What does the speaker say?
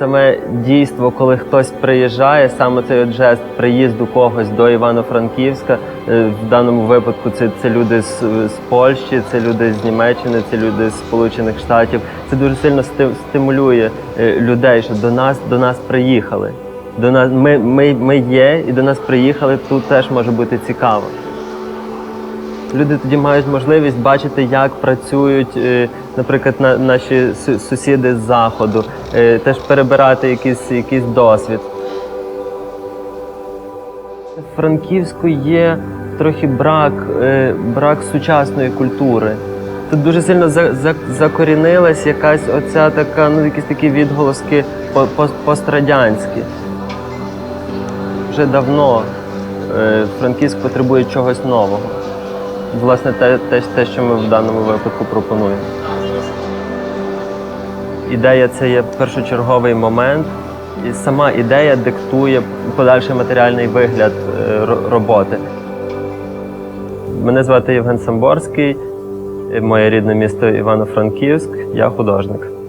Саме дійство, коли хтось приїжджає, саме цей от жест приїзду когось до Івано-Франківська. е, В даному випадку це, це люди з, з Польщі, це люди з Німеччини, це люди з Сполучених Штатів. Це дуже сильно стимулює е, людей, що до нас до нас приїхали. До нас ми, ми, ми є і до нас приїхали. Тут теж може бути цікаво. Люди тоді мають можливість бачити, як працюють, е, наприклад, наші сусіди з заходу, е, теж перебирати якийсь, якийсь досвід. В Франківську є трохи брак, е, брак сучасної культури. Тут дуже сильно за, за, закорінилась якась оця така, ну якісь такі відголоски по, по, пострадянські. Вже давно Франківськ потребує чогось нового. Власне, те, те, те, що ми в даному випадку пропонуємо. Ідея це є першочерговий момент, і сама ідея диктує подальший матеріальний вигляд е, роботи. Мене звати Євген Самборський, моє рідне місто Івано-Франківськ, я художник.